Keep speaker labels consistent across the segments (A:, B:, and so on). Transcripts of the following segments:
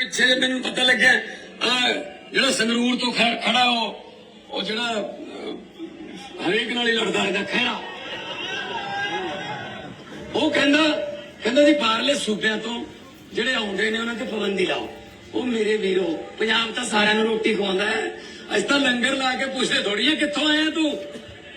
A: ਪਿੱਛੇ ਜਿਹੇ ਮੈਨੂੰ ਪਤਾ ਲੱਗਿਆ, ਆ ਜਿਹੜਾ ਸੰਗਰੂਰ ਤੋਂ ਖੜਾ ਉਹ ਉਹ ਜਿਹੜਾ ਹਰੇਕ ਨਾਲ ਹੀ ਲੜਦਾ ਹੈਗਾ, ਖਹਿਰਾ। ਉਹ ਕਹਿੰਦਾ ਕਹਿੰਦਾ ਜੀ ਬਾਹਰਲੇ ਸੂਬਿਆਂ ਤੋਂ ਜਿਹੜੇ ਆਉਂਦੇ ਨੇ ਉਹਨਾਂ ਤੇ ਪਾਬੰਦੀ ਲਾਓ। ਉਹ ਮੇਰੇ ਵੀਰੋ, ਪੰਜਾਬ ਤਾਂ ਸਾਰਿਆਂ ਨੂੰ ਰੋਟੀ ਖਵਾਉਂਦਾ ਹੈ। ਅਸੀਂ ਤਾਂ ਲੰਗਰ ਲਾ ਕੇ ਪੁੱਛਦੇ ਥੋੜੀ ਹੈ ਕਿੱਥੋਂ ਆਇਆ ਤੂੰ?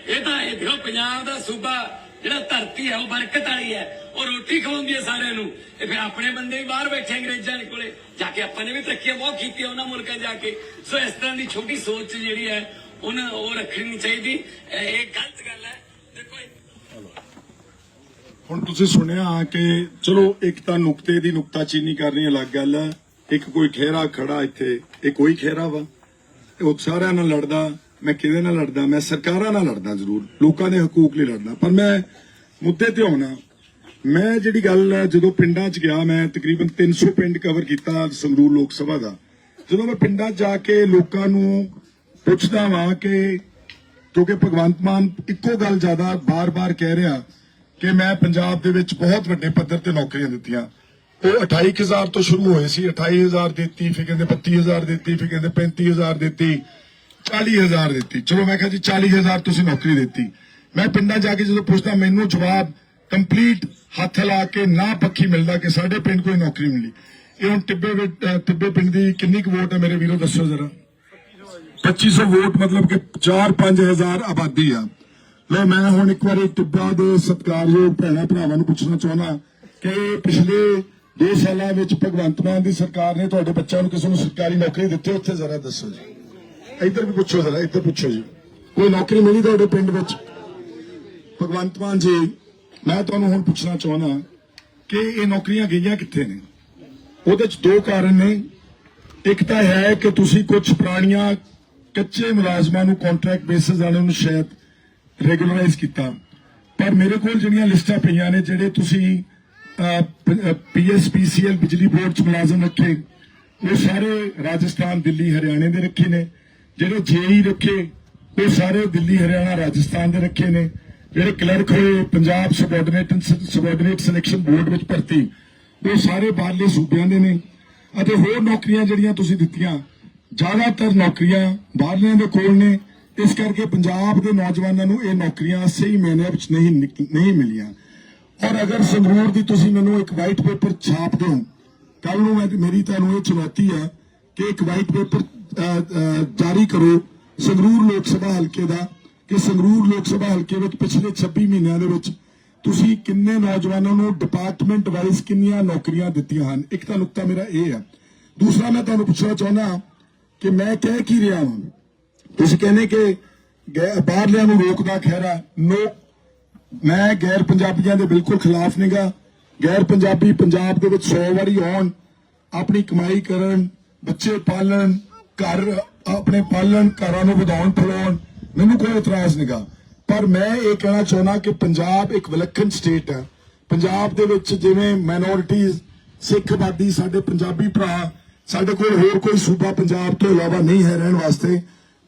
A: ਇਹ ਤਾਂ ਇਹ ਦੇਖੋ, ਪੰਜਾਬ ਦਾ ਸੂਬਾ, ਜਿਹੜਾ ਧਰਤੀ ਹੈ, ਉਹ ਬਰਕਤ ਵਾਲੀ ਹੈ। ਉਹ ਰੋਟੀ ਖਵਾਉਂਦੀ ਹੈ ਸਾਰਿਆਂ ਨੂੰ। ਤੇ ਫਿਰ ਆਪਣੇ ਬੰਦੇ ਵੀ ਬਾਹਰ ਬੈਠੇ ਅੰਗਰੇਜ਼ਾਂ ਦੇ ਕੋਲੇ। ਜਾ ਕੇ ਆਪਾਂ ਨੇ ਵੀ ਤਰੱਕੀਆਂ ਬਹੁਤ ਕੀਤੀਆਂ ਉਹਨਾਂ ਮੁਲਕਾਂ ਜਾ ਕੇ। ਸੋ ਇਸ ਤਰ੍ਹਾਂ ਦੀ ਛੋਟੀ ਸੋਚ ਜਿਹੜੀ ਹੈ, ਉਹਨਾਂ ਉਹ ਰੱਖਣੀ ਨਹੀਂ ਚਾਹੀਦੀ। ਇਹ ਗਲਤ ਗੱਲ ਹੈ। ਦੇਖੋ
B: ਹੁਣ ਤੁਸੀਂ ਸੁਣਿਆ ਕਿ ਚਲੋ, ਇੱਕ ਤਾਂ ਨੁਕਤੇ ਦੀ ਨੁਕਤਾਚੀਨੀ ਕਰਨੀ ਅਲੱਗ ਗੱਲ ਹੈ। ਇੱਕ ਕੋਈ ਖੇਰਾ ਖੜਾ ਇੱਥੇ, ਇਹ ਕੋਈ ਖੇਰਾ ਵਾ। ਉਹ ਸਾਰਿਆਂ ਨਾਲ ਲੜਦਾ। ਮੈਂ ਕਿਹਦੇ ਨਾਲ ਲੜਦਾ? ਮੈਂ ਸਰਕਾਰਾਂ ਨਾਲ ਲੜਦਾ ਜ਼ਰੂਰ। ਲੋਕਾਂ ਦੇ ਹਕੂਕ ਲਈ ਲੜਦਾ। ਪਰ ਮੈਂ ਮੁੱਦੇ ਤੇ ਆਉਣਾ ਮੈਂ ਜਿਹੜੀ ਗੱਲ ਜਦੋਂ ਪਿੰਡਾਂ 'ਚ ਗਿਆ, ਮੈਂ ਤਕਰੀਬਨ 300 ਪਿੰਡ ਕਵਰ ਕੀਤਾ ਸੰਗਰੂਰ ਲੋਕ ਸਭਾ ਦਾ। ਜਦੋਂ ਮੈਂ ਪਿੰਡਾਂ 'ਚ ਜਾ ਕੇ ਲੋਕਾਂ ਨੂੰ ਪੁੱਛਦਾ ਵਾਂ ਕਿ ਕਿਉਂਕਿ ਭਗਵੰਤ ਮਾਨ ਇੱਕੋ ਗੱਲ ਜ਼ਿਆਦਾ ਬਾਰ-ਬਾਰ ਕਹਿ ਰਿਹਾ ਕਿ ਮੈਂ ਪੰਜਾਬ ਦੇ ਵਿੱਚ ਬਹੁਤ ਵੱਡੇ ਪੱਧਰ ਤੇ ਨੌਕਰੀਆਂ ਦਿੱਤੀਆਂ। ਉਹ 28000 ਤੋਂ ਸ਼ੁਰੂ ਹੋਏ ਸੀ। 28000 ਦਿੱਤੀ, ਫਿਰ ਕਹਿੰਦੇ 32000 ਦਿੱਤੀ, ਫਿਰ ਕਹਿੰਦੇ 35000 ਦਿੱਤੀ। 40000 ਦਿੱਤੀ। ਚਲੋ ਮੈਂ ਕਿਹਾ ਜੀ 40000 ਤੁਸੀਂ ਨੌਕਰੀ ਦਿੱਤੀ। ਮੈਂ ਪਿੰਡਾਂ ਜਾ ਕੇ ਜਦੋਂ ਪੁੱਛਦਾ, ਮੈਨੂੰ ਜਵਾਬ ਕੰਪਲੀਟ ਹੱਥ ਲਾ ਕੇ ਨਾ ਪੱਖੀ ਮਿਲਦਾ ਕਿ ਸਾਡੇ ਪਿੰਡ ਕੋਈ ਨੌਕਰੀ ਮਿਲੀ। ਇਹ ਹੁਣ ਟਿੱਬੇ ਟਿੱਬੇ ਪਿੰਡ ਦੀ ਕਿੰਨੀ ਕੁ ਵੋਟ ਹੈ ਮੇਰੇ ਵੀਰੋ, ਦੱਸੋ ਜ਼ਰਾ। 2500 ਵੋਟ ਮਤਲਬ ਕਿ 4-5000 ਆਬਾਦੀ ਆ। ਲੋ ਮੈਂ ਹੁਣ ਇੱਕ ਵਾਰੀ ਟਿੱਬਾ ਦੇ ਸਤਿਕਾਰਯੋਗ ਭੈਣਾਂ ਭਰਾਵਾਂ ਨੂੰ ਪੁੱਛਣਾ ਚਾਹੁੰਦਾ ਕਿ ਪਿਛਲੇ 2 ਸਾਲਾਂ ਵਿੱਚ ਭਗਵੰਤ ਮਾਨ ਦੀ ਸਰਕਾਰ ਨੇ ਤੁਹਾਡੇ ਬੱਚਿਆਂ ਨੂੰ ਕਿਸੇ ਨੂੰ ਸਰਕਾਰੀ ਨੌਕਰੀ ਦਿੱਤੀ, ਉੱਥੇ ਜ਼ਰਾ ਦੱਸੋ ਜੀ। ਇੱਧਰ ਵੀ ਪੁੱਛੋ ਜ਼ਰਾ, ਇੱਧਰ ਪੁੱਛੋ ਜੀ। ਕੋਈ ਨੌਕਰੀ ਮਿਲੀ ਤੁਹਾਡੇ ਪਿੰਡ ਵਿੱਚ? ਭਗਵੰਤ ਮਾਨ ਜੀ, ਮੈਂ ਤੁਹਾਨੂੰ ਹੁਣ ਪੁੱਛਣਾ ਚਾਹੁੰਦਾ ਕਿ ਇਹ ਨੌਕਰੀਆਂ ਗਈਆਂ ਕਿੱਥੇ ਨੇ? ਉਹਦੇ ਚ ਦੋ ਕਾਰਨ ਨੇ। ਇੱਕ ਤਾਂ ਹੈ ਕਿ ਤੁਸੀਂ ਕੁਝ ਪੁਰਾਣੀਆਂ ਕੱਚੇ ਮੁਲਾਜ਼ਮਾਂ ਨੂੰ ਕੰਟਰੈਕਟ ਬੇਸਿਸ ਵਾਲਿਆਂ ਨੂੰ ਸ਼ਾਇਦ ਰੈਗੂਲਰਾਈਜ਼ ਕੀਤਾ। ਪਰ ਮੇਰੇ ਕੋਲ ਜਿਹੜੀਆਂ ਲਿਸਟਾਂ ਪਈਆਂ ਨੇ, ਜਿਹੜੇ ਤੁਸੀਂ ਪੀਐਸਪੀਸੀਐਲ ਬਿਜਲੀ ਬੋਰਡ ਚ ਮੁਲਾਜ਼ਮ ਰੱਖੇ, ਉਹ ਸਾਰੇ ਰਾਜਸਥਾਨ, ਦਿੱਲੀ, ਹਰਿਆਣੇ ਦੇ ਰੱਖੇ ਨੇ। ਜਿਹੜੇ ਜੇਈ ਰੱਖੇ, ਉਹ ਸਾਰੇ ਦਿੱਲੀ, ਹਰਿਆਣਾ, ਰਾਜਸਥਾਨ ਦੇ ਰੱਖੇ ਨੇ। ਜਿਹੜੇ ਕਲਰਕ ਹੋਏ, Punjab subordinate subordinate selection board ਵਿੱਚ ਭਰਤੀ, ਉਹ ਸਾਰੇ ਬਾਹਰਲੇ ਸੂਬਿਆਂ ਦੇ ਨੇ। ਅਤੇ ਹੋਰ ਨੌਕਰੀਆਂ ਜਿਹੜੀਆਂ ਤੁਸੀਂ ਦਿੱਤੀਆਂ, ਜ਼ਿਆਦਾਤਰ ਨੌਕਰੀਆਂ ਬਾਹਰਲਿਆਂ ਦੇ ਕੋਲ ਨੇ। ਇਸ ਕਰਕੇ ਪੰਜਾਬ ਦੇ ਨੌਜਵਾਨਾਂ ਨੂੰ ਇਹ ਨੌਕਰੀਆਂ ਸਹੀ ਮਾਇਨਿਆਂ ਵਿੱਚ ਨਹੀਂ ਨਹੀਂ ਮਿਲੀਆਂ। ਔਰ ਅਗਰ ਸੰਗਰੂਰ ਦੀ ਤੁਸੀਂ ਮੈਨੂੰ ਇੱਕ ਵਾਈਟ ਪੇਪਰ ਛਾਪ ਦਿਓ ਕੱਲ ਨੂੰ ਮੈਂ, ਮੇਰੀ ਤੁਹਾਨੂੰ ਇਹ ਚੁਣੌਤੀ ਆ ਕਿ ਇੱਕ ਵਾਈਟ ਪੇਪਰ ਜਾਰੀ ਕਰੋ ਸੰਗਰੂਰ ਲੋਕ ਸਭਾ ਹਲਕੇ ਦਾ ਕਿ ਸੰਗਰੂਰ ਲੋਕ ਸਭਾ ਹਲਕੇ ਵਿੱਚ ਪਿਛਲੇ 26 ਮਹੀਨਿਆਂ ਦੇ ਵਿੱਚ ਤੁਸੀਂ ਕਿੰਨੇ ਨੌਜਵਾਨਾਂ ਨੂੰ ਡਿਪਾਰਟਮੈਂਟ ਵਾਈਜ਼ ਕਿੰਨੀਆਂ ਨੌਕਰੀਆਂ ਦਿੱਤੀਆਂ ਹਨ? ਇੱਕ ਤਾਂ ਨੁਕਤਾ ਮੇਰਾ ਇਹ ਹੈ ਦੂਸਰਾ ਮੈਂ ਤੁਹਾਨੂੰ ਪੁੱਛਣਾ ਚਾਹੁੰਦਾ ਕਿ ਮੈਂ ਕਹਿ ਕੀ ਰਿਹਾ ਹਾਂ ਤੁਸੀਂ ਕਹਿੰਦੇ ਕਿ ਗੈ- ਬਾਹਰਲਿਆਂ ਨੂੰ ਰੋਕਦਾ ਖਹਿਰਾ। ਨੋ ਮੈਂ ਗੈਰ ਪੰਜਾਬੀਆਂ ਦੇ ਬਿਲਕੁਲ ਖਿਲਾਫ ਨਹੀਂਗਾ ਗੈਰ ਪੰਜਾਬੀ ਪੰਜਾਬ ਦੇ ਵਿੱਚ 100 ਵਾਰੀ ਆਉਣ, ਆਪਣੀ ਕਮਾਈ ਕਰਨ, ਬੱਚੇ ਪਾਲਣ ਘਰ ਆਪਣੇ ਪਾਲਣ ਘਰਾਂ ਨੂੰ ਵਧਾਉਣ ਫਲਾਉਣ ਮੈਨੂੰ ਕੋਈ ਇਤਰਾਜ਼ ਨਹੀਂਗਾ ਪਰ ਮੈਂ ਇਹ ਕਹਿਣਾ ਚਾਹੁੰਦਾ ਕਿ ਪੰਜਾਬ ਇੱਕ ਵਿਲੱਖਣ ਸਟੇਟ ਹੈ। ਪੰਜਾਬ ਦੇ ਵਿੱਚ ਜਿਵੇਂ ਮਾਈਨੋਰਿਟੀਜ਼ ਸਿੱਖ ਆਬਾਦੀ ਸਾਡੇ ਪੰਜਾਬੀ ਭਰਾ, ਸਾਡੇ ਕੋਲ ਹੋਰ ਕੋਈ ਸੂਬਾ ਪੰਜਾਬ ਤੋਂ ਇਲਾਵਾ ਨਹੀਂ ਹੈ ਰਹਿਣ ਵਾਸਤੇ,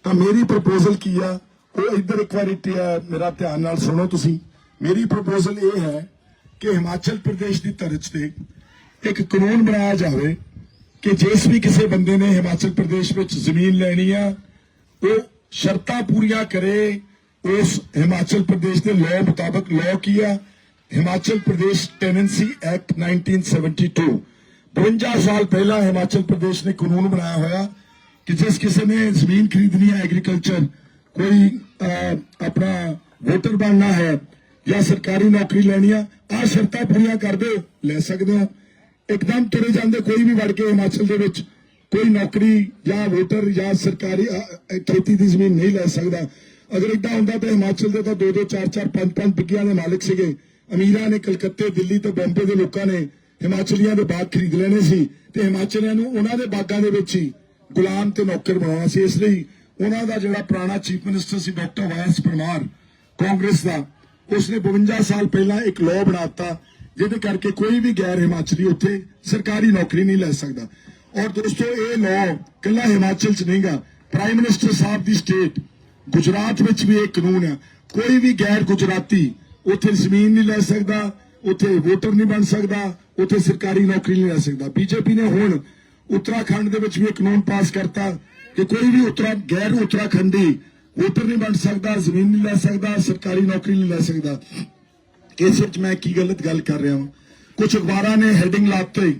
B: ਤਾਂ ਮੇਰੀ ਪ੍ਰਪੋਜ਼ਲ ਕੀ ਆ? ਉਹ ਇੱਧਰ ਇੱਕ ਵਾਰੀ ਟ- ਮੇਰਾ ਧਿਆਨ ਨਾਲ ਸੁਣੋ ਤੁਸੀਂ। ਮੇਰੀ ਪ੍ਰਪੋਜ਼ਲ ਇਹ ਹੈ ਕਿ ਹਿਮਾਚਲ ਪ੍ਰਦੇਸ਼ ਦੀ ਤਰਜ਼ ਤੇ ਇੱਕ ਕਾਨੂੰਨ ਬਣਾਇਆ ਜਾਵੇ ਕਿ ਜਿਸ ਵੀ ਕਿਸੇ ਬੰਦੇ ਨੇ ਹਿਮਾਚਲ ਪ੍ਰਦੇਸ਼ ਵਿੱਚ ਜ਼ਮੀਨ ਲੈਣੀ ਆ, ਉਹ ਸ਼ਰਤਾਂ ਪੂਰੀਆਂ ਕਰੇ, ਉਸ ਹਿਮਾਚਲ ਪ੍ਰਦੇਸ਼ ਦੇ ਲਾਅ ਮੁਤਾਬਕ ਲਾਅ ਕੀ ਹਿਮਾਚਲ ਪ੍ਰਦੇਸ਼ ਟੈਨੈਂਸੀ ਐਕਟ 1972 52 ਸਾਲ ਪਹਿਲਾਂ ਹਿਮਾਚਲ ਪ੍ਰਦੇਸ਼ ਨੇ ਕਾਨੂੰਨ ਬਣਾਇਆ ਹੋਇਆ ਕਿ ਜਿਸ ਕਿਸੇ ਨੇ ਜ਼ਮੀਨ ਖਰੀਦਣੀ ਹੈ ਐਗਰੀਕਲਚਰ ਕੋਈ ਆਪਣਾ ਵੋਟਰ ਬਣਨਾ ਹੈ ਜਾਂ ਸਰਕਾਰੀ ਨੌਕਰੀ ਲੈਣੀ ਆ ਆ ਸ਼ਰਤਾਂ ਪੂਰੀਆਂ ਕਰ ਦਿਓ ਲੈ ਸਕਦੇ ਹੋ ਇੱਕਦਮ ਤੁਰੇ ਜਾਂਦੇ ਕੋਈ ਵੀ ਵੜ ਕੇ ਹਿਮਾਚਲ ਦੇ ਵਿੱਚ, ਕੋਈ ਨੌਕਰੀ ਜਾਂ ਵੋਟਰ ਜਾਂ ਸਰਕਾਰੀ ਖੇਤੀ ਦੀ ਜ਼ਮੀਨ ਨਹੀਂ ਲੈ ਸਕਦਾ। ਅਗਰ ਇਦਾਂ ਹੁੰਦਾ ਤਾਂ ਹਿਮਾਚਲ ਦੇ ਤਾਂ 2 2 4 4 5 5 ਬਿੱਗਿਆਂ ਦੇ ਮਾਲਕ ਸੀਗੇ। ਅਮੀਰਾਂ ਨੇ ਕਲਕੱਤੇ, ਦਿੱਲੀ ਤੇ ਬੰਬੇ ਦੇ ਲੋਕਾਂ ਨੇ ਹਿਮਾਚਲੀਆਂ ਦੇ ਬਾਗ ਖਰੀਦ ਲੈਣੇ ਸੀ ਤੇ ਹਿਮਾਚਲੀਆਂ ਨੂੰ ਉਹਨਾਂ ਦੇ ਬਾਗਾਂ ਦੇ ਵਿੱਚ ਹੀ ਗੁਲਾਮ ਤੇ ਨੌਕਰ ਬਣਾਉਣਾ ਸੀ। ਇਸ ਲਈ ਉਹਨਾਂ ਦਾ ਜਿਹੜਾ ਪੁਰਾਣਾ ਚੀਫ ਮਿਨਿਸਟਰ ਸੀ, doctor Y S Parmar, Congress ਦਾ, ਉਸਨੇ 52 ਸਾਲ ਪਹਿਲਾਂ ਇੱਕ ਲਾਅ ਬਣਾਤਾ ਜਿਹਦੇ ਕਰਕੇ ਕੋਈ ਵੀ ਗੈਰ ਹਿਮਾਚਲੀ ਉੱਥੇ ਸਰਕਾਰੀ ਨੌਕਰੀ ਨਹੀਂ ਲੈ ਸਕਦਾ। ਔਰ ਦੋਸਤੋ, ਇਹ ਲਾਅ ਕੱਲਾ ਹਿਮਾਚਲ 'ਚ ਨਹੀਂਗਾ। ਪ੍ਰਾਈਮ ਮਿਨਿਸਟਰ ਸਾਹਿਬ ਦੀ ਸਟੇਟ ਗੁਜਰਾਤ ਵਿੱਚ ਵੀ ਇਹ ਕਾਨੂੰਨ ਹੈ ਕੋਈ ਵੀ ਗੈਰ ਗੁਜਰਾਤੀ ਉੱਥੇ ਜ਼ਮੀਨ ਨਹੀਂ ਲੈ ਸਕਦਾ, ਉੱਥੇ ਵੋਟਰ ਨਹੀਂ ਬਣ ਸਕਦਾ, ਉੱਥੇ ਸਰਕਾਰੀ ਨੌਕਰੀ ਨਹੀਂ ਲੈ ਸਕਦਾ। ਬੀਜੇਪੀ ਨੇ ਹੁਣ ਉੱਤਰਾਖੰਡ ਦੇ ਵਿੱਚ ਵੀ ਇਹ ਕਾਨੂੰਨ ਪਾਸ ਕਰਤਾ ਕਿ ਕੋਈ ਵੀ ਉੱਤਰਾ, ਗੈਰ ਉੱਤਰਾਖੰਡੀ ਵੋਟਰ ਨਹੀਂ ਬਣ ਸਕਦਾ, ਜ਼ਮੀਨ ਨਹੀਂ ਲੈ ਸਕਦਾ, ਸਰਕਾਰੀ ਨੌਕਰੀ ਨਹੀਂ ਲੈ ਸਕਦਾ। ਇਸ ਵਿੱਚ ਮੈਂ ਕੀ ਗਲਤ ਗੱਲ ਕਰ ਰਿਹਾ ਹਾਂ ਕੁਝ ਅਖਬਾਰਾਂ ਨੇ ਹੈਡਿੰਗ ਲਾਤੇ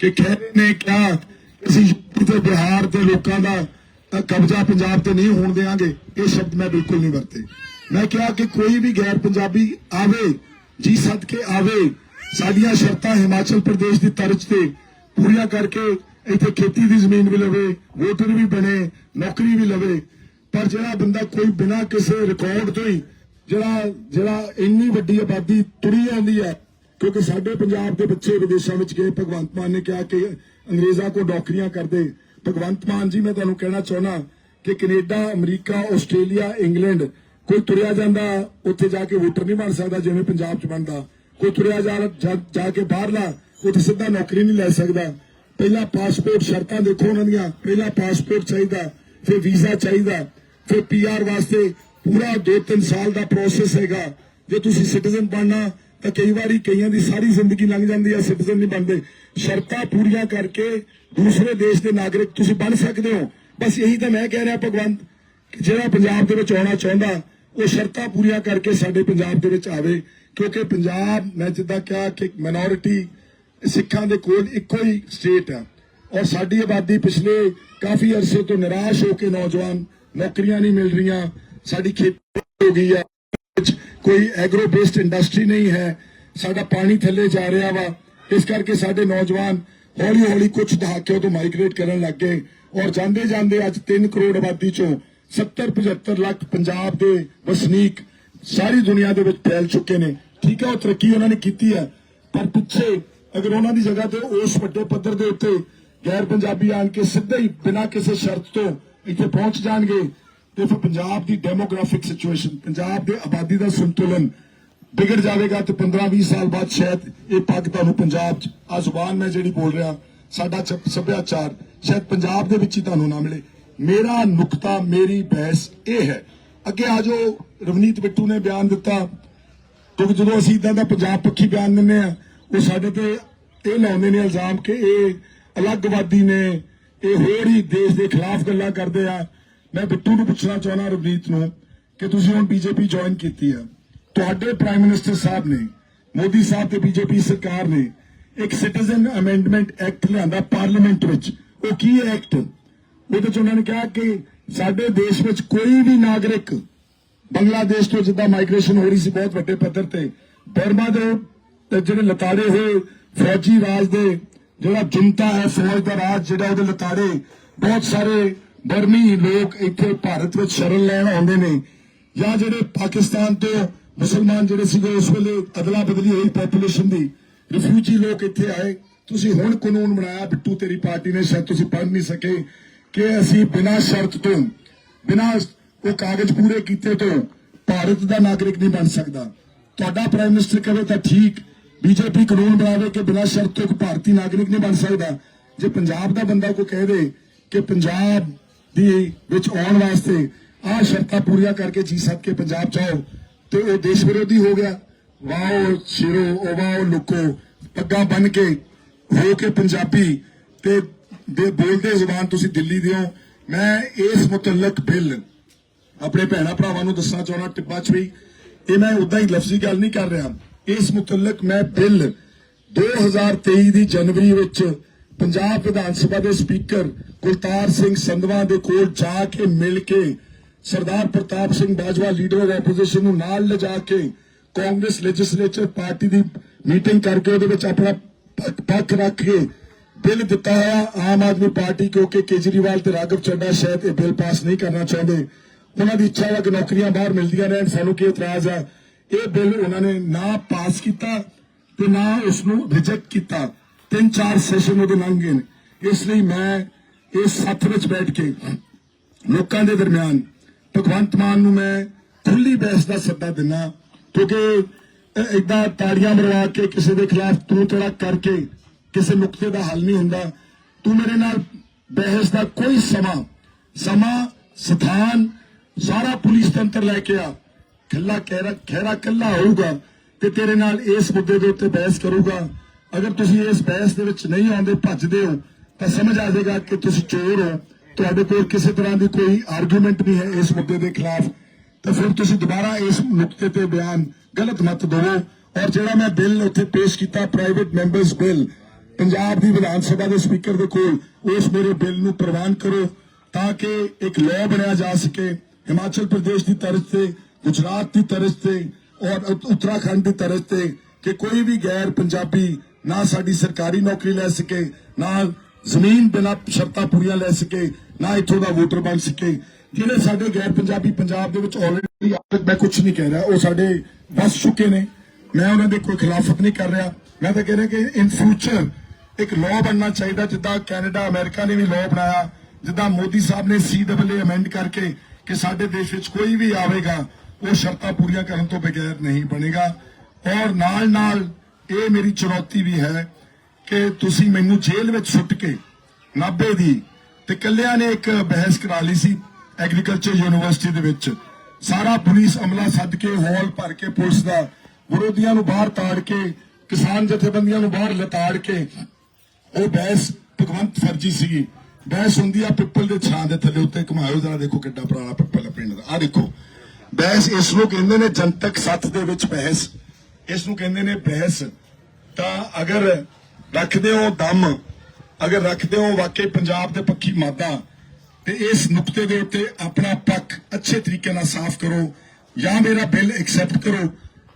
B: ਕਿ ਖਹਿਰੇ ਨੇ ਕਿਹਾ ਅਸੀਂ ਤੇ, ਬਿਹਾਰ ਦੇ ਲੋਕਾਂ ਦਾ ਕਬਜ਼ਾ ਪੰਜਾਬ ਤੇ ਨਹੀਂ ਹੋਣ ਦੇਵਾਂਗੇ ਇਹ ਸ਼ਬਦ ਮੈਂ ਬਿਲਕੁਲ ਨਹੀਂ ਵਰਤੇ। ਮੈਂ ਕਿਹਾ ਕਿ ਕੋਈ ਵੀ ਗੈਰ ਪੰਜਾਬੀ ਆਵੇ, ਜੀ ਸੱਦ ਕੇ ਆਵੇ, ਸਾਡੀਆਂ ਸ਼ਰਤਾਂ ਹਿਮਾਚਲ ਪ੍ਰਦੇਸ਼ ਦੀ ਤਰਜ਼ ਤੇ ਪੂਰੀਆਂ ਕਰਕੇ ਇੱਥੇ ਖੇਤੀ ਦੀ ਜ਼ਮੀਨ ਵੀ ਲਵੇ, ਵੋਟਰ ਵੀ ਬਣੇ, ਨੌਕਰੀ ਵੀ ਲਵੇ, ਪਰ ਜਿਹੜਾ ਬੰਦਾ ਕੋਈ ਬਿਨਾਂ ਕਿਸੇ ਰਿਕਾਰਡ ਤੋਂ ਹੀ ਜਿਹੜਾ ਜਿਹੜਾ ਇੰਨੀ ਵੱਡੀ ਆਬਾਦੀ ਤੁਰੀ ਜਾਂਦੀ ਹੈ, ਕਿਉਂਕਿ ਸਾਡੇ ਪੰਜਾਬ ਦੇ ਬੱਚੇ ਵਿਦੇਸ਼ਾਂ ਵਿੱਚ ਗਏ, ਭਗਵੰਤ ਮਾਨ ਨੇ ਕਿਹਾ ਕਿ ਅੰਗਰੇਜ਼ਾਂ ਕੋ ਨੌਕਰੀਆਂ ਕਰਦੇ। ਭਗਵੰਤ ਮਾਨ ਜੀ, ਮੈਂ ਤੁਹਾਨੂੰ ਕਹਿਣਾ ਚਾਹੁੰਦਾ ਕਿ ਕੈਨੇਡਾ, ਅਮਰੀਕਾ, ਆਸਟ੍ਰੇਲੀਆ, ਇੰਗਲੈਂਡ ਕੋਈ ਤੁਰਿਆ ਜਾਂਦਾ, ਉੱਥੇ ਜਾ ਕੇ ਵੋਟਰ ਨਹੀਂ ਬਣ ਸਕਦਾ, ਜਿਵੇਂ ਪੰਜਾਬ 'ਚ ਬਣਦਾ। ਕੋਈ ਤੁਰਿਆ ਜਾ ਜਾ ਕੇ ਬਾਹਰਲਾ, ਉੱਥੇ ਸਿੱਧਾ ਨੌਕਰੀ ਨਹੀਂ ਲੈ ਸਕਦਾ। ਪਹਿਲਾਂ ਪਾਸਪੋਰਟ ਸ਼ਰਤਾਂ ਦੇਖੋ ਉਹਨਾਂ ਦੀਆਂ, ਪਹਿਲਾਂ ਪਾਸਪੋਰਟ ਚਾਹੀਦਾ, ਫਿਰ ਵੀਜ਼ਾ ਚਾਹੀਦਾ, ਫਿਰ ਪੀਆਰ ਵਾਸਤੇ ਪੂਰਾ 2-3 ਸਾਲ ਦਾ ਪ੍ਰੋਸੈਸ ਹੈਗਾ। ਜੇ ਤੁਸੀਂ ਸਿਟੀਜ਼ਨ ਬਣਨਾ, ਤਾਂ ਕਈ ਵਾਰੀ ਕਈਆਂ ਦੀ ਸਾਰੀ ਜ਼ਿੰਦਗੀ ਲੰਘ ਜਾਂਦੀ ਹੈ ਸਿਟੀਜ਼ਨ ਨਹੀਂ ਬਣਦੇ। ਸ਼ਰਤਾਂ ਪੂਰੀਆਂ ਕਰਕੇ ਦੂਸਰੇ ਦੇਸ਼ ਦੇ ਨਾਗਰਿਕ ਤੁਸੀਂ ਬਣ ਸਕਦੇ ਹੋ। ਬਸ ਇਹੀ ਤਾਂ ਮੈਂ ਕਹਿ ਰਿਹਾ ਭਗਵੰਤ, ਕਿ ਜਿਹੜਾ ਪੰਜਾਬ ਦੇ ਵਿੱਚ ਆਉਣਾ ਚਾਹੁੰਦਾ, ਉਹ ਸ਼ਰਤਾਂ ਪੂਰੀਆਂ ਕਰਕੇ ਸਾਡੇ ਪੰਜਾਬ ਦੇ ਵਿੱਚ ਆਵੇ। ਕਿਉਂਕਿ ਪੰਜਾਬ, ਮੈਂ ਜਿੱਦਾਂ ਕਿਹਾ ਕਿ ਮਾਈਨੋਰਿਟੀ ਸਿੱਖਾਂ ਦੇ ਕੋਲ ਇੱਕੋ ਹੀ ਸਟੇਟ ਹੈ ਔਰ ਸਾਡੀ ਆਬਾਦੀ ਪਿਛਲੇ ਕਾਫੀ ਅਰਸੇ ਤੋਂ ਨਿਰਾਸ਼ ਹੋ ਕੇ ਨੌਜਵਾਨ ਨੌਕਰੀਆਂ ਨਹੀਂ ਮਿਲ ਰਹੀਆਂ। ਸਾਡੀ ਖੇਤੀ ਹੋ ਗਈ ਆ ਵਿੱਚ ਕੋਈ ਐਗਰੋ ਬੇਸਡ ਇੰਡਸਟਰੀ ਨਹੀਂ ਹੈ, ਸਾਡਾ ਪਾਣੀ ਥੱਲੇ ਜਾ ਰਿਹਾ ਵਾ, ਇਸ ਕਰਕੇ ਸਾਡੇ ਨੌਜਵਾਨ ਹੌਲੀ ਹੌਲੀ ਕੁਝ ਦਹਾਕਿਆਂ ਤੋਂ ਮਾਈਗ੍ਰੇਟ ਕਰਨ ਲੱਗ ਗਏ ਔਰ ਜਾਂਦੇ ਜਾਂਦੇ ਅੱਜ 3 ਕਰੋੜ ਆਬਾਦੀ ਚੋਂ 70 75 ਲੱਖ ਪੰਜਾਬ ਦੇ ਵਸਨੀਕ ਸਾਰੀ ਦੁਨੀਆ ਦੇ ਵਿੱਚ ਫੈਲ ਚੁੱਕੇ ਨੇ। ਠੀਕ ਹੈ, ਉਹ ਤਰੱਕੀ ਉਹਨਾਂ ਨੇ ਕੀਤੀ ਹੈ, ਪਰ ਪਿੱਛੇ ਅਗਰ ਉਹਨਾਂ ਦੀ ਜਗ੍ਹਾ ਤੇ ਉਸ ਵੱਡੇ ਪੱਧਰ ਦੇ ਉੱਤੇ ਗੈਰ ਪੰਜਾਬੀ ਆਣ ਕੇ ਸਿੱਧੇ ਹੀ ਬਿਨਾਂ ਕਿਸੇ ਸ਼ਰਤ ਤੋਂ ਇੱਥੇ ਪਹੁੰਚ ਜਾਣਗੇ ਤੇ ਫਿਰ ਪੰਜਾਬ ਦੀ ਡੈਮੋਗ੍ਰਾਫਿਕ ਸਿਚੁਏਸ਼ਨ ਪੰਜਾਬ ਦੇ ਆਬਾਦੀ ਦਾ ਸੰਤੁਲਨ ਬਿਗੜ ਜਾਵੇਗਾ ਤੇ 15-20 ਸਾਲ ਬਾਅਦ ਸ਼ਾਇਦ ਇਹ ਪੱਗ ਤੁਹਾਨੂੰ ਪੰਜਾਬ 'ਚ ਆ ਜ਼ੁਬਾਨ ਮੈਂ ਜਿਹੜੀ ਬੋਲ ਰਿਹਾ, ਸਾਡਾ ਸੱਭਿਆਚਾਰ ਸ਼ਾਇਦ ਪੰਜਾਬ ਦੇ ਵਿੱਚ ਹੀ ਤੁਹਾਨੂੰ ਨਾ ਮਿਲੇ। ਮੇਰਾ ਨੁਕਤਾ, ਮੇਰੀ ਬਹਿਸ ਇਹ ਹੈ। ਅੱਗੇ ਆ ਜੋ ਰਵਨੀਤ ਬਿੱਟੂ ਨੇ ਬਿਆਨ ਦਿੱਤਾ। ਕਿਉਂਕਿ ਜਦੋਂ ਅਸੀਂ ਇਦਾਂ ਦਾ ਪੰਜਾਬ ਪੱਖੀ ਬਿਆਨ ਦਿੰਦੇ ਆ ਉਹ ਸਾਡੇ ਤੇ ਇਹ ਲਾਉਂਦੇ ਨੇ ਇਲਜ਼ਾਮ ਕਿ ਇਹ ਅਲੱਗਵਾਦੀ ਨੇ, ਇਹ ਹੋਰ ਹੀ ਦੇਸ਼ ਦੇ ਖਿਲਾਫ ਗੱਲਾਂ ਕਰਦੇ ਆ। ਮੈਂ ਬਿੱਟੂ ਨੂੰ ਪੁੱਛਣਾ ਚਾਹੁੰਦਾ, ਰਵਨੀਤ ਨੂੰ, ਕਿ ਤੁਸੀਂ ਹੁਣ ਬੀਜੇਪੀ ਜੁਆਇਨ ਕੀਤੀ ਆ ਤੁਹਾਡੇ ਪ੍ਰਾਈਮ ਮਿਨਿਸਟਰ ਸਾਹਿਬ ਨੇ, ਮੋਦੀ ਸਾਹਿਬ ਤੇ ਬੀਜੇਪੀ ਸਰਕਾਰ ਨੇ ਇੱਕ ਸਿਟੀਜ਼ਨ ਅਮੈਂਡਮੈਂਟ ਐਕਟ ਲਿਆਂਦਾ ਪਾਰਲੀਮੈਂਟ ਵਿੱਚ। ਉਹ ਕੀ ਐਕਟ ਉਹਦੇ ਚ ਉਹਨਾਂ ਨੇ ਕਿਹਾ ਕਿ ਸਾਡੇ ਦੇਸ਼ ਵਿੱਚ ਕੋਈ ਵੀ ਨਾਗਰਿਕ ਬੰਗਲਾਦੇਸ਼ ਤੋਂ ਜਿੱਦਾਂ ਮਾਈਗ੍ਰੇਸ਼ਨ ਹੋ ਰਹੀ ਸੀ, ਬਹੁਤ ਵੱਡੇ ਪੱਧਰ ਤੇ, ਬਰਮਾ ਦੇ ਜਿਹੜੇ ਲਤਾੜੇ ਹੋਏ ਫੌਜੀ ਰਾਜ ਦੇ, ਜਿਹੜਾ ਜੁਨਤਾ ਹੈ ਫੌਜ ਦਾ ਰਾਜ ਜਿਹੜਾ ਉਹਦੇ ਲਤਾੜੇ, ਬਹੁਤ ਸਾਰੇ ਬਰਮੀ ਲੋਕ ਇੱਥੇ ਭਾਰਤ ਵਿੱਚ ਸ਼ਰਨ ਲੈਣ ਆਉਂਦੇ ਨੇ। ਜਾਂ ਜਿਹੜੇ ਪਾਕਿਸਤਾਨ ਤੋਂ ਮੁਸਲਮਾਨ ਜਿਹੜੇ ਸੀਗੇ, ਉਸ ਵੇਲੇ ਅਦਲਾ ਬਦਲੀ ਹੋਈ ਪੋਪੂਲੇਸ਼ਨ ਦੀ। ਰਿਫਿਊਜੀ ਲੋਕ ਇੱਥੇ ਆਏ। ਤੁਸੀਂ ਹੁਣ ਕਾਨੂੰਨ ਬਣਾਇਆ ਬਿੱਟੂ, ਤੇਰੀ ਪਾਰਟੀ ਨੇ, ਸ਼ਾਇਦ ਤੁਸੀਂ ਪੜ੍ਹ ਨਹੀਂ ਸਕੇ ਕਿ ਅਸੀਂ ਬਿਨਾਂ ਸ਼ਰਤ ਤੋਂ, ਬਿਨਾਂ ਉਹ ਕਾਗਜ਼ ਪੂਰੇ ਕੀਤੇ ਤੋਂ ਭਾਰਤ ਦਾ ਨਾਗਰਿਕ ਨਹੀਂ ਬਣ ਸਕਦਾ। ਤੁਹਾਡਾ ਪ੍ਰਾਈਮ ਮਿਨਿਸਟਰ ਕਹੇ ਤਾਂ ਠੀਕ ਬੀਜੇਪੀ ਕਾਨੂੰਨ ਬਣਾਵੇ ਕਿ ਬਿਨਾਂ ਸ਼ਰਤ ਤੋਂ ਇੱਕ ਭਾਰਤੀ ਨਾਗਰਿਕ ਨਹੀਂ ਬਣ ਸਕਦਾ। ਜੇ ਪੰਜਾਬ ਦਾ ਬੰਦਾ ਕੋਈ ਕਹਿ ਦੇ ਕਿ ਪੰਜਾਬ ਦੀ ਵਿੱਚ ਆਉਣ ਵਾਸਤੇ ਆਹ ਸ਼ਰਤਾਂ ਪੂਰੀਆਂ ਕਰਕੇ ਜੀ ਸਕ ਕੇ ਪੰਜਾਬ ਚਾਹੋ ਤੇ ਉਹ ਦੇਸ਼ ਵਿਰੋਧੀ ਹੋ ਗਿਆ। ਵਾਓ, ਸ਼ਿਰੋ ਉਹ ਵਾਓ ਲੁਕੋ, ਪੱਗਾਂ ਬੰਨ ਕੇ ਹੋ ਕੇ ਪੰਜਾਬੀ ਤੇ ਦੇ ਬੋਲਦੇ ਜ਼ੁਬਾਨ ਤੁਸੀਂ ਦਿੱਲੀ ਦੇ ਹੋ ਮੈਂ ਇਸ ਮੁਤਲਕ ਬਿੱਲ ਆਪਣੇ ਭੈਣਾ ਭਰਾਵਾਂ ਨੂੰ ਦੱਸਣਾ ਚਾਹੁੰਦਾ ਟਿੱਬਾ ਚ ਵੀ। ਇਹ ਮੈਂ ਉਦਾਂ ਹੀ ਲਫ਼ਜ਼ੀ ਗੱਲ ਨਹੀਂ ਕਰ ਰਿਹਾ। ਇਸ ਮੁਤਲਕ ਮੈਂ ਬਿੱਲ 2023 ਦੀ ਜਨਵਰੀ ਵਿੱਚ ਪੰਜਾਬ ਵਿਧਾਨ ਸਭਾ ਦੇ ਸਪੀਕਰ ਕੁਲਤਾਰ ਸਿੰਘ ਸੰਧਵਾ ਦੇ ਕੋਲ ਜਾ ਕੇ ਮਿਲ ਕੇ Sardar Pratap Singh Bajwa leader of opposition ਨੂੰ ਨਾਲ ਲਿਜਾ ਕੇ ਕਾਂਗਰਸ ਲੈਜਿਸਲੇਚਰ ਪਾਰਟੀ ਦੀ ਮੀਟਿੰਗ ਕਰਕੇ ਉਹਦੇ ਵਿੱਚ ਆਪਣਾ ਪੱਖ- ਰੱਖ ਕੇ ਬਿੱਲ ਦਿੱਤਾ ਹੋਇਆ ਆਮ ਆਦਮੀ ਪਾਰਟੀ, ਕਿਉਂਕਿ ਕੇਜਰੀਵਾਲ ਤੇ ਰਾਘਵ ਚੱਡਾ ਸ਼ਾਇਦ ਇਹ ਬਿੱਲ ਪਾਸ ਨਹੀਂ ਕਰਨਾ ਚਾਹੁੰਦੇ। ਉਹਨਾਂ ਦੀ ਇੱਛਾ ਹੈ ਕਿ ਨੌਕਰੀਆਂ ਬਾਹਰ ਮਿਲਦੀਆਂ ਰਹਿਣ, ਸਾਨੂੰ ਕੀ ਇਤਰਾਜ਼ ਹੈ ਇਹ ਬਿੱਲ ਉਹਨਾਂ ਨੇ ਨਾ ਪਾਸ ਕੀਤਾ ਤੇ ਨਾ ਉਸ ਨੂੰ ਰਿਜੈਕਟ ਕੀਤਾ। ਤਿੰਨ ਚਾਰ ਸੈਸ਼ਨ ਉਹਦੇ ਲੰਘ ਗਏ ਇਸ ਲਈ ਮੈਂ ਇਸ ਸੱਥ ਵਿੱਚ ਬੈਠ ਕੇ ਲੋਕਾਂ ਦੇ ਦਰਮਿਆਨ ਭਗਵੰਤ ਮਾਨ ਨੂੰ ਮੈਂ ਖੁੱਲੀ ਬਹਿਸ ਦਾ ਸੱਦਾ ਦਿੰਨਾ ਕਿਉਂਕਿ ਇਦਾਂ ਤਾੜੀਆਂ ਮਰਵਾ ਕੇ ਕਿਸੇ ਦੇ ਖਿਲਾਫ ਤੂੰ ਤੜਾ ਕਰਕੇ ਕਿਸੇ ਨੁਕਤੇ ਦਾ ਹੱਲ ਨਹੀਂ ਹੁੰਦਾ। ਤੂੰ ਮੇਰੇ ਨਾਲ ਬਹਿਸ ਦਾ ਕੋਈ ਸਮਾਂ ਸਮਾਂ, ਸਥਾਨ, ਸਾਰਾ ਪੁਲਿਸ ਤੰਤਰ ਲੈ ਕੇ ਆ। ਖੱਲਾ ਕਹਿਰਾ ਖੈਰਾ ਕੱਲਾ ਹੋਊਗਾ ਤੇ ਤੇਰੇ ਨਾਲ ਇਸ ਮੁੱਦੇ ਦੇ ਉੱਤੇ ਬਹਿਸ ਕਰੂਗਾ। ਅਗਰ ਤੁਸੀਂ ਇਸ ਬਹਿਸ ਦੇ ਵਿੱਚ ਨਹੀਂ ਆਉਂਦੇ, ਭੱਜਦੇ ਹੋ ਤਾਂ ਸਮਝ ਆ ਜਾਏਗਾ ਕਿ ਤੁਸੀਂ ਚੋਰ ਹੋ। ਤੁਹਾਡੇ ਕੋਲ ਕਿਸੇ ਤਰ੍ਹਾਂ ਦੀ ਕੋਈ ਆਰਗੂਮੈਂਟ ਨਹੀਂ ਹੈ ਇਸ ਮੁੱਦੇ ਦੇ ਖਿਲਾਫ। ਤਾਂ ਫਿਰ ਤੁਸੀਂ ਦੁਬਾਰਾ ਇਸ ਨੁਕਤੇ ਤੇ ਬਿਆਨ ਗਲਤ ਮਤ ਦਿਵੋ। ਔਰ ਜਿਹੜਾ ਮੈਂ ਬਿੱਲ ਉੱਥੇ ਪੇਸ਼ ਕੀਤਾ ਪ੍ਰਾਈਵੇਟ ਮੈਂਬਰਸ ਬਿੱਲ, ਪੰਜਾਬ ਦੀ ਵਿਧਾਨ ਸਭਾ ਦੇ ਸਪੀਕਰ ਦੇ ਕੋਲ, ਉਸ ਮੇਰੇ ਬਿੱਲ ਨੂੰ ਪ੍ਰਵਾਨ ਕਰੋ ਤਾਂ ਕਿ ਇੱਕ ਲਾਅ ਬਣਿਆ ਜਾ ਸਕੇ। ਹਿਮਾਚਲ ਪ੍ਰਦੇਸ਼ ਦੀ ਤਰਜ਼ ਤੇ, ਗੁਜਰਾਤ ਦੀ ਤਰਜ਼ ਤੇ, ਔਰ ਉਤ- ਉੱਤਰਾਖੰਡ ਦੀ ਤਰਜ਼ ਤੇ, ਕਿ ਕੋਈ ਵੀ ਗੈਰ ਪੰਜਾਬੀ ਨਾ ਸਾਡੀ ਸਰਕਾਰੀ ਨੌਕਰੀ ਲੈ ਸਕੇ, ਨਾ ਜ਼ਮੀਨ ਬਿਨਾਂ ਸ਼ਰਤਾਂ ਪੂਰੀਆਂ ਲੈ ਸਕੇ, ਨਾ ਇੱਥੋਂ ਦਾ ਵੋਟਰ ਬਣ ਸਕੇ। ਜਿਹੜੇ ਸਾਡੇ ਗੈਰ ਪੰਜਾਬੀ ਪੰਜਾਬ ਦੇ ਵਿੱਚ ਆਲਰੇਡੀ ਮੈਂ ਕੁਝ ਨਹੀਂ ਕਹਿ ਰਿਹਾ, ਉਹ ਸਾਡੇ ਵਸ ਚੁੱਕੇ ਨੇ। ਮੈਂ ਉਹਨਾਂ ਦੇ ਕੋਈ ਖਿਲਾਫਤ ਨਹੀਂ ਕਰ ਰਿਹਾ। ਮੈਂ ਤਾਂ ਕਹਿ ਰਿਹਾ ਕਿ ਇਨ ਫਿਊਚਰ ਇੱਕ ਲਾਅ ਬਣਨਾ ਚਾਹੀਦਾ, ਜਿੱਦਾਂ ਕੈਨੇਡਾ, ਅਮਰੀਕਾ ਨੇ ਵੀ ਲਾਅ ਬਣਾਇਆ, ਜਿੱਦਾਂ ਮੋਦੀ ਸਾਹਿਬ ਨੇ ਸੀਡਬਲਏ ਅਮੈਂਡ ਕਰਕੇ ਕਿ ਸਾਡੇ ਦੇਸ਼ ਵਿੱਚ ਕੋਈ ਵੀ ਆਵੇਗਾ, ਉਹ ਸ਼ਰਤਾਂ ਪੂਰੀਆਂ ਕਰਨ ਤੋਂ ਬਗੈਰ ਨਹੀਂ ਬਣੇਗਾ। ਔਰ ਨਾਲ ਨਾਲ ਇਹ ਮੇਰੀ ਚੁਣੌਤੀ ਵੀ ਹੈ ਕਿ ਤੁਸੀਂ ਮੈਨੂੰ ਜੇਲ੍ਹ ਵਿੱਚ ਸੁੱਟ ਕੇ 90 ਦੀ ਤੇ ਕੱਲਿਆਂ ਨੇ ਇੱਕ ਬਹਿਸ ਕਰਾ ਲਈ ਸੀ ਐਗਰੀਕਲਚਰ ਯੂਨੀਵਰਸਿਟੀ ਦੇ ਵਿੱਚ। ਸਾਰਾ ਪੁਲਿਸ ਅਮਲਾ ਸੱਦ ਕੇ ਹਾਲ ਭਰ ਕੇ ਪੁਲਿਸ ਦਾ ਵਿਰੋਧੀਆਂ ਨੂੰ ਬਾਹਰ ਤਾੜ ਕੇ, ਕਿਸਾਨ ਜਥੇਬੰਦੀਆਂ ਨੂੰ ਬਾਹਰ ਲਤਾੜ ਕੇ ਉਹ ਬਹਿਸ ਭਗਵੰਤ ਫਰਜੀ ਸੀਗੀ। ਬਹਿਸ ਹੁੰਦੀ ਆ ਪਿੱਪਲ ਦੇ ਛਾਂ ਦੇ ਥੱਲੇ ਉੱਤੇ। ਘੁਮਾਇਓ ਜਰਾ, ਦੇਖੋ ਕਿੱਡਾ ਪੁਰਾਣਾ ਪਿੱਪਲ ਪਿੰਡ ਦਾ। ਆ ਦੇਖੋ, ਬਹਿਸ ਇਸ ਨੂੰ ਕਹਿੰਦੇ ਨੇ ਜਨਤਕ ਸੱਥ ਦੇ ਵਿੱਚ ਬਹਿਸ। ਇਸ ਨੂੰ ਕਹਿੰਦੇ ਨੇ ਬਹਿਸ। ਤਾਂ ਅਗਰ ਰੱਖਦੇ ਹੋ ਦਮ। ਅਗਰ ਰੱਖਦੇ ਹੋ ਵਾਕਈ ਪੰਜਾਬ ਦੇ ਪੱਖੀ ਮਾਦਾ, ਤੇ ਇਸ ਨੁਕਤੇ ਦੇ ਉੱਤੇ ਆਪਣਾ ਪੱਖ ਅੱਛੇ ਤਰੀਕੇ ਨਾਲ ਸਾਫ਼ ਕਰੋ ਜਾਂ ਮੇਰਾ ਬਿੱਲ ਐਕਸੈਪਟ ਕਰੋ।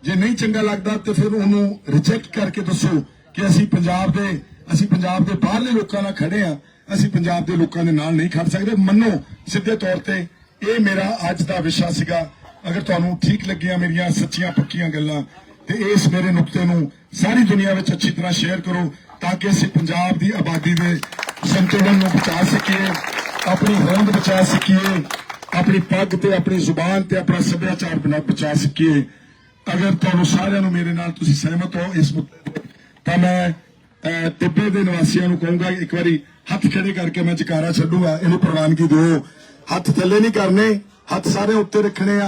B: ਜੇ ਨਹੀਂ ਚੰਗਾ ਲੱਗਦਾ ਤੇ ਫਿਰ ਉਹਨੂੰ ਰਿਜੈਕਟ ਕਰਕੇ ਦੱਸੋ ਕਿ ਅਸੀਂ ਪੰਜਾਬ ਦੇ, ਅਸੀਂ ਪੰਜਾਬ ਦੇ ਬਾਹਰਲੇ ਲੋਕਾਂ ਨਾਲ ਖੜੇ ਆ ਅਸੀਂ ਪੰਜਾਬ ਦੇ ਲੋਕਾਂ ਦੇ ਨਾਲ ਨਹੀਂ ਖੜ ਸਕਦੇ। ਮੰਨੋ ਸਿੱਧੇ ਤੌਰ ਤੇ ਇਹ ਮੇਰਾ ਅੱਜ ਦਾ ਵਿਸ਼ਾ ਸੀਗਾ। ਅਗਰ ਤੁਹਾਨੂੰ ਠੀਕ ਲੱਗੀਆਂ ਮੇਰੀਆਂ ਸੱਚੀਆਂ ਪੱਕੀਆਂ ਗੱਲਾਂ, ਤੇ ਇਸ ਮੇਰੇ ਨੁਕਤੇ ਨੂੰ ਸਾਰੀ ਦੁਨੀਆ ਵਿੱਚ ਅੱਛੀ ਤਰ੍ਹਾਂ ਸ਼ੇਅਰ ਕਰੋ। ਤਾਂ ਕਿ ਅਸੀਂ ਪੰਜਾਬ ਦੀ ਆਬਾਦੀ ਦੇ ਸੰਤੁਲਨ ਨੂੰ ਬਚਾ ਸਕੀਏ ਆਪਣੀ ਹੋਂਦ ਬਚਾ ਸਕੀਏ ਆਪਣੀ ਪੱਗ ਤੇ ਆਪਣੀ ਜ਼ੁਬਾਨ ਤੇ ਆਪਣਾ ਸੱਭਿਆਚਾਰ ਬਣਾ ਬਚਾ ਸਕੀਏ। ਅਗਰ ਤੁਹਾਨੂੰ ਸਾਰਿਆਂ ਨੂੰ ਮੇਰੇ ਨਾਲ ਤੁਸੀਂ ਸਹਿਮਤ ਹੋ ਇਸ ਮੁੱਦੇ ਤੇ, ਤਾਂ ਮੈਂ ਅਹ, ਟਿੱਬੇ ਦੇ ਨਿਵਾਸੀਆਂ ਨੂੰ ਕਹੂੰਗਾ ਇੱਕ ਵਾਰੀ ਹੱਥ ਖੜੇ ਕਰਕੇ ਮੈਂ ਜਕਾਰਾ ਛੱਡੂਗਾ। ਇਹਨੂੰ ਪ੍ਰਵਾਨਗੀ ਦਿਓ। ਹੱਥ ਥੱਲੇ ਨਹੀਂ ਕਰਨੇ ਹੱਥ ਸਾਰੇ ਉੱਤੇ ਰੱਖਣੇ ਆ।